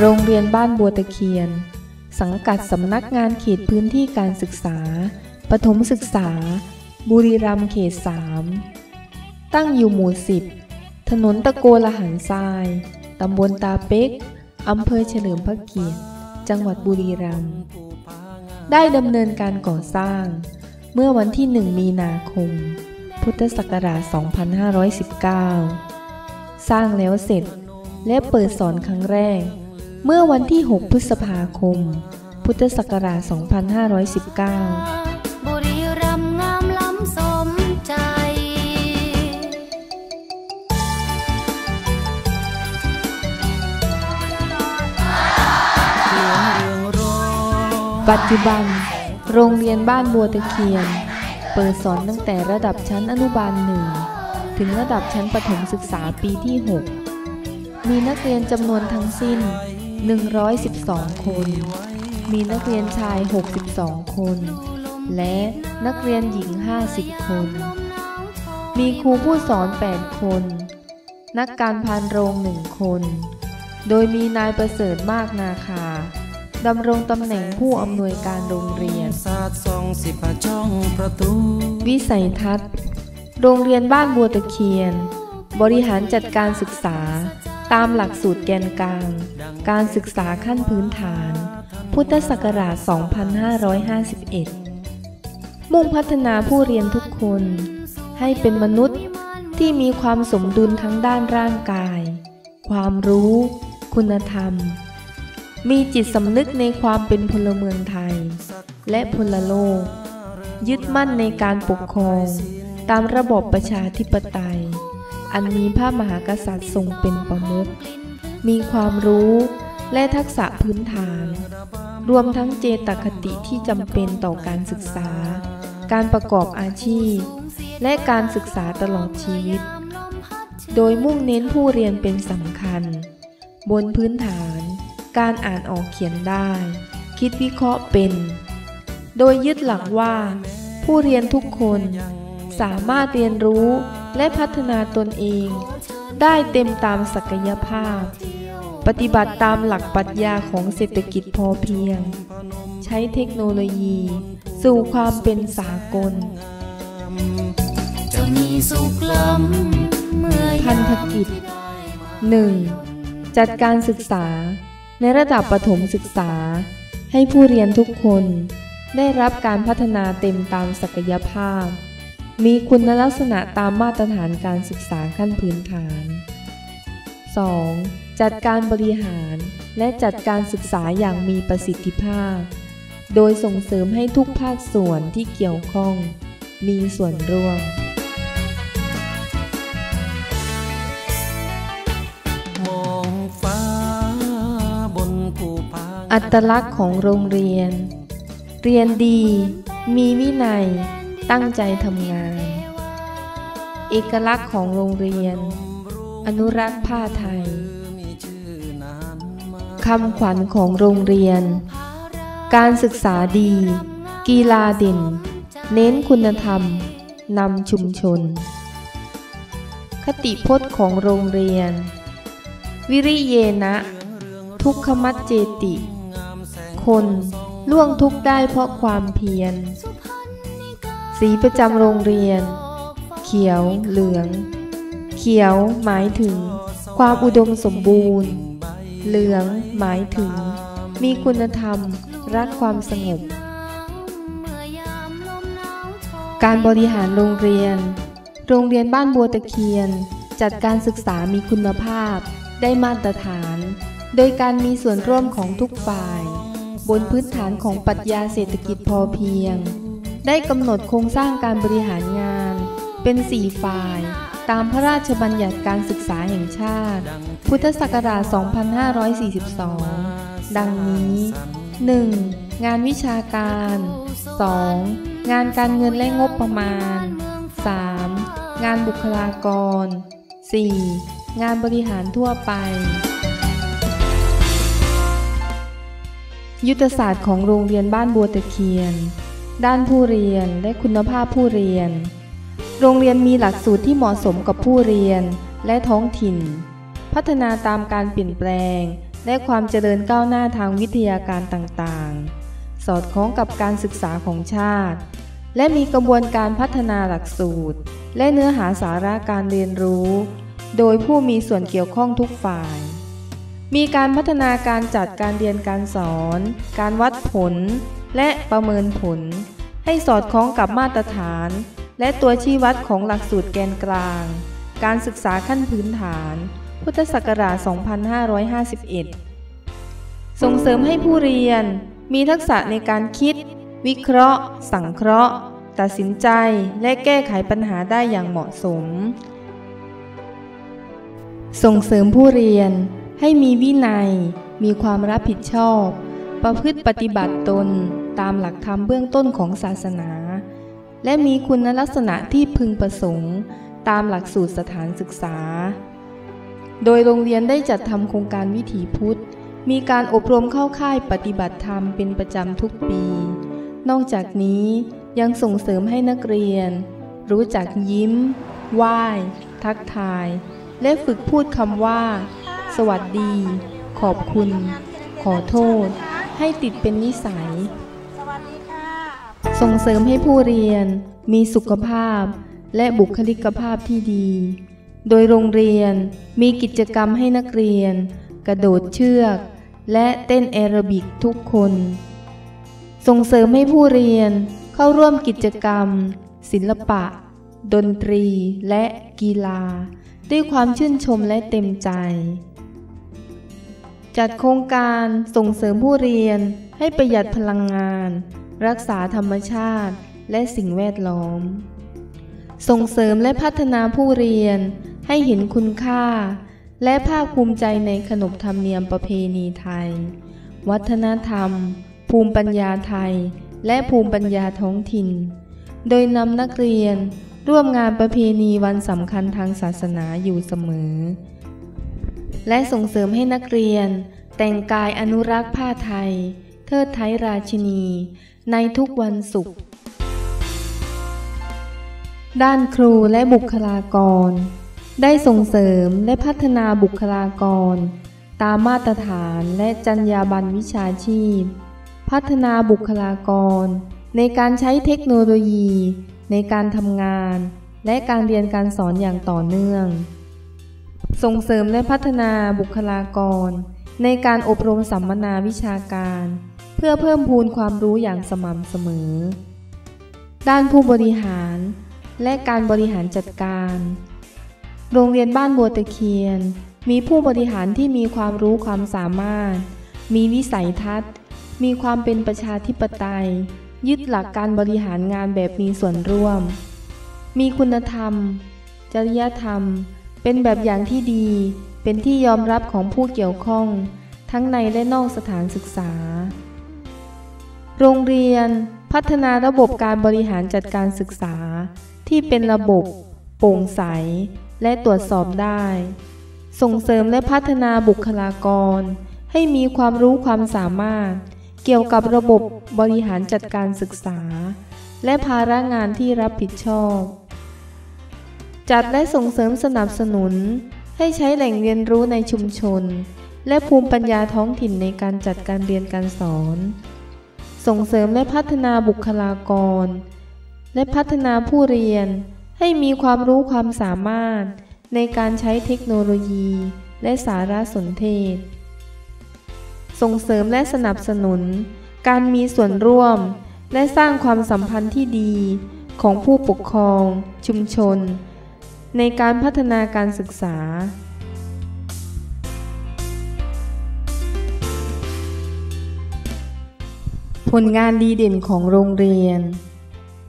โรงเรียนบ้านบัวตะเคียน สังกัดสำนักงานเขตพื้นที่การศึกษา ปฐมศึกษา บุรีรัมย์เขต3ตั้งอยู่หมู่10ถนนตะโกละหันทราย ตำบลตาเป๊กอำเภอเฉลิมพระเกียรติ จังหวัดบุรีรัมย์ ได้ดำเนินการก่อสร้าง เมื่อวันที่ 1 มีนาคม พุทธศักราช 2519 สร้างแล้วเสร็จและเปิดสอนครั้งแรก เมื่อวันที่ 6 พฤษภาคม พุทธศักราช 2519 บุรีรัมงามล้ำสมใจ ปัจจุบัน โรงเรียนบ้านบัวตะเคียน เปิดสอนตั้งแต่ระดับชั้นอนุบาลหนึ่งถึงระดับชั้นประถมศึกษาปีที่ 6 มีนักเรียนจำนวนทั้งสิ้น 112 คน มีนักเรียนชาย 62 คน และนักเรียนหญิง 50 คน มีครูผู้สอน 8 คน นักการพานโรงหนึ่งคน โดยมีนายประเสริฐมากนาคาดำรงตำแหน่งผู้อำนวยการโรงเรียนศาสตร์ส่องสิบช่องประตูวิสัยทัศน์ โรงเรียนบ้านบัวตะเคียน บริหารจัดการศึกษา ตามหลักสูตรแกนกลาง การศึกษาขั้นพื้นฐาน พุทธศักราช 2551 มุ่งพัฒนาผู้เรียนทุกคน ให้เป็นมนุษย์ที่มีความสมดุลทั้งด้านร่างกาย ความรู้ คุณธรรม มีจิตสำนึกในความเป็นพลเมืองไทย และพลโลก ยึดมั่นในการปกครอง ตามระบบประชาธิปไตย อันมีพระมหากษัตริย์ทรงเป็นประมุข มีความรู้และทักษะพื้นฐาน รวมทั้งเจตคติที่จำเป็นต่อการศึกษา การประกอบอาชีพ และการศึกษาตลอดชีวิต โดยมุ่งเน้นผู้เรียนเป็นสำคัญ บนพื้นฐาน การอ่านออกเขียนได้ คิดวิเคราะห์เป็น โดยยึดหลักว่า ผู้เรียนทุกคน สามารถเรียนรู้และพัฒนาตนเอง ได้เต็มตามศักยภาพ ปฏิบัติตามหลักปรัชญาของเศรษฐกิจพอเพียง ใช้เทคโนโลยี สู่ความเป็นสากลจะมีสุขล้ำเมื่อพันธกิจ 1. จัดการศึกษาในระดับประถมศึกษา ให้ผู้เรียนทุกคนได้รับการพัฒนาเต็มตามศักยภาพ มีคุณลักษณะตามมาตรฐานการศึกษาขั้นพื้นฐาน 2. จัดการบริหารและจัดการศึกษาอย่างมีประสิทธิภาพ โดยส่งเสริมให้ทุกภาคส่วนที่เกี่ยวข้อง มีส่วนร่วมมองฟ้าบนภูผาอัตลักษณ์ของโรงเรียน เรียนดี มีวินัย ตั้งใจทำงาน เอกลักษณ์ของโรงเรียน อนุรักษ์ผ้าไทยคำขวัญของโรงเรียน การศึกษาดี กีฬาเด่น เน้นคุณธรรม นำชุมชน คติพจน์ของโรงเรียน วิริเยนะ ทุกขมัจเจติ คนล่วงทุกได้เพราะความเพียร สีประจำโรงเรียน เขียวเหลือง เขียวหมายถึง ความอุดมสมบูรณ์ เหลืองหมายถึง มีคุณธรรม รักความสงบ การบริหารโรงเรียน โรงเรียนบ้านบัวตะเคียน จัดการศึกษามีคุณภาพ ได้มาตรฐาน โดยการมีส่วนร่วมของทุกฝ่าย บนพื้นฐานของปรัชญาเศรษฐกิจพอเพียง ได้กำหนดโครงสร้างการบริหารงาน เป็น4ฝ่าย ตามพระราชบัญญัติการศึกษาแห่งชาติ พุทธศักราช 2542 ดังนี้ 1. งานวิชาการ 2. งานการเงินและงบประมาณ 3. งานบุคลากร 4. งานบริหารทั่วไป ยุทธศาสตร์ของโรงเรียนบ้านบัวตะเคียน ด้านผู้เรียนและคุณภาพผู้เรียน โรงเรียนมีหลักสูตรที่เหมาะสมกับผู้เรียนและท้องถิ่น พัฒนาตามการเปลี่ยนแปลง และความเจริญก้าวหน้าทางวิทยาการต่างๆ สอดคล้องกับการศึกษาของชาติ และมีกระบวนการพัฒนาหลักสูตร และเนื้อหาสาระการเรียนรู้ โดยผู้มีส่วนเกี่ยวข้องทุกฝ่ายมีการพัฒนาการจัดการเรียนการสอน การวัดผล และประเมินผล ให้สอดคล้องกับมาตรฐาน และตัวชี้วัดของหลักสูตรแกนกลาง การศึกษาขั้นพื้นฐาน พุทธศักราช 2551 ส่งเสริมให้ผู้เรียนมีทักษะในการคิด วิเคราะห์ สังเคราะห์ ตัดสินใจ และแก้ไขปัญหาได้อย่างเหมาะสม ส่งเสริมผู้เรียนให้มีวินัย มีความรับผิดชอบ ประพฤติปฏิบัติตนตามหลักธรรมเบื้องต้นของศาสนา และมีคุณลักษณะที่พึงประสงค์ ตามหลักสูตรสถานศึกษา โดยโรงเรียนได้จัดทำโครงการวิถีพุทธ มีการอบรมเข้าค่ายปฏิบัติธรรมเป็นประจำทุกปี นอกจากนี้ยังส่งเสริมให้นักเรียน รู้จักยิ้ม ไหว้ ทักทาย และฝึกพูดคำว่า สวัสดี ขอบคุณ ขอโทษ ให้ติดเป็นนิสัย ส่งเสริมให้ผู้เรียนมีสุขภาพและบุคลิกภาพที่ดี โดยโรงเรียนมีกิจกรรมให้นักเรียน กระโดดเชือก และเต้นแอโรบิกทุกคน ส่งเสริมให้ผู้เรียนเข้าร่วมกิจกรรม ศิลปะ ดนตรีและกีฬา ด้วยความชื่นชมและเต็มใจ จัดโครงการส่งเสริมผู้เรียน ให้ประหยัดพลังงาน รักษาธรรมชาติ และสิ่งแวดล้อม ส่งเสริมและพัฒนาผู้เรียน ให้เห็นคุณค่า และภาคภูมิใจในขนบธรรมเนียมประเพณีไทย วัฒนธรรม ภูมิปัญญาไทย และภูมิปัญญาท้องถิ่น โดยนำนักเรียนร่วมงานประเพณีวันสำคัญทางศาสนาอยู่เสมอ และส่งเสริมให้นักเรียน แต่งกายอนุรักษ์ผ้าไทย เทิดไทยราชินี ในทุกวันศุกร์ด้านครูและบุคลากร ได้ส่งเสริมและพัฒนาบุคลากร ตามมาตรฐานและจรรยาบรรณวิชาชีพ พัฒนาบุคลากร ในการใช้เทคโนโลยี ในการทำงาน และการเรียนการสอนอย่างต่อเนื่อง ส่งเสริมและพัฒนาบุคลากร ในการอบรมสัมมนาวิชาการ เพื่อเพิ่มพูนความรู้อย่างสม่ำเสมอ ด้านผู้บริหาร และการบริหารจัดการ โรงเรียนบ้านบัวตะเคียน มีผู้บริหารที่มีความรู้ความสามารถ มีวิสัยทัศน์ มีความเป็นประชาธิปไตย ยึดหลักการบริหารงานแบบมีส่วนร่วม มีคุณธรรม จริยธรรม เป็นแบบอย่างที่ดี เป็นที่ยอมรับของผู้เกี่ยวข้อง ทั้งในและนอกสถานศึกษา โรงเรียน พัฒนาระบบการบริหารจัดการศึกษา ที่เป็นระบบ โปร่งใส และตรวจสอบได้ ส่งเสริมและพัฒนาบุคลากร ให้มีความรู้ความสามารถ เกี่ยวกับระบบบริหารจัดการศึกษา และภาระงานที่รับผิดชอบ จัดและส่งเสริมสนับสนุน ให้ใช้แหล่งเรียนรู้ในชุมชน และภูมิปัญญาท้องถิ่นในการจัดการเรียนการสอน ส่งเสริมและพัฒนาบุคลากร และพัฒนาผู้เรียน ให้มีความรู้ความสามารถ ในการใช้เทคโนโลยี และสารสนเทศ ส่งเสริมและสนับสนุน การมีส่วนร่วม และสร้างความสัมพันธ์ที่ดีของผู้ปกครอง ชุมชน ในการพัฒนาการศึกษา ผลงานดีเด่นของโรงเรียน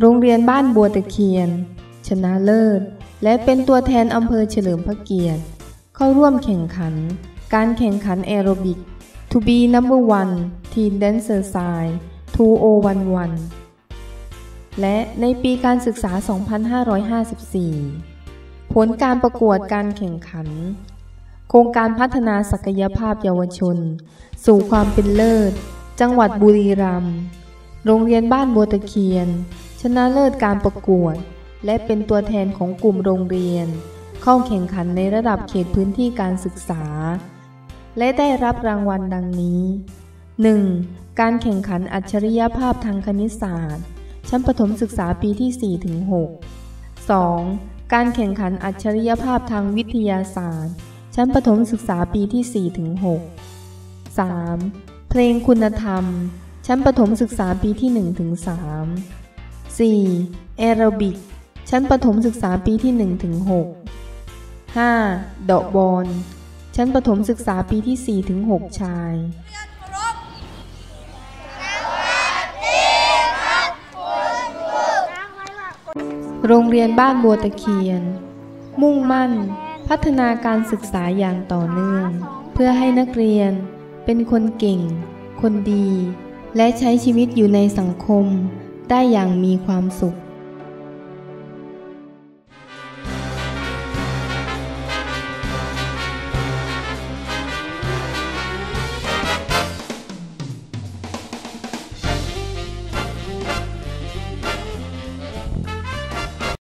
โรงเรียนบ้านบัวตะเคียน ชนะเลิศ และเป็นตัวแทนอำเภอเฉลิมพระเกียรติ เข้าร่วมแข่งขัน การแข่งขันแอโรบิก To be number one Teen Dancer Side 2011 และในปีการศึกษา 2554 ผลการประกวดการแข่งขัน โครงการพัฒนาศักยภาพเยาวชน สู่ความเป็นเลิศ จังหวัดบุรีรัมย์ โรงเรียนบ้านบัวตะเคียน ชนะเลิศการประกวด และเป็นตัวแทนของกลุ่มโรงเรียน เข้าแข่งขันในระดับเขตพื้นที่การศึกษา และได้รับรางวัลดังนี้ 1. การแข่งขันอัจฉริยภาพทางคณิตศาสตร์ ชั้นประถมศึกษาปีที่4ถึง6 2. การแข่งขันอัจฉริยภาพทางวิทยาศาสตร์ ชั้นประถมศึกษาปีที่ 4 ถึง 6 3. เพลงคุณธรรม ชั้นประถมศึกษาปีที่ 1 ถึง 3 4. แอโรบิก ชั้นประถมศึกษาปีที่ 1 ถึง 6 5. ดอกบอล ชั้นประถมศึกษาปีที่ 4 ถึง 6 ชาย โรงเรียนบ้านบัวตะเคียน มุ่งมั่น พัฒนาการศึกษาอย่างต่อเนื่อง เพื่อให้นักเรียนเป็นคนเก่ง คนดี และใช้ชีวิตอยู่ในสังคม ได้อย่างมีความสุข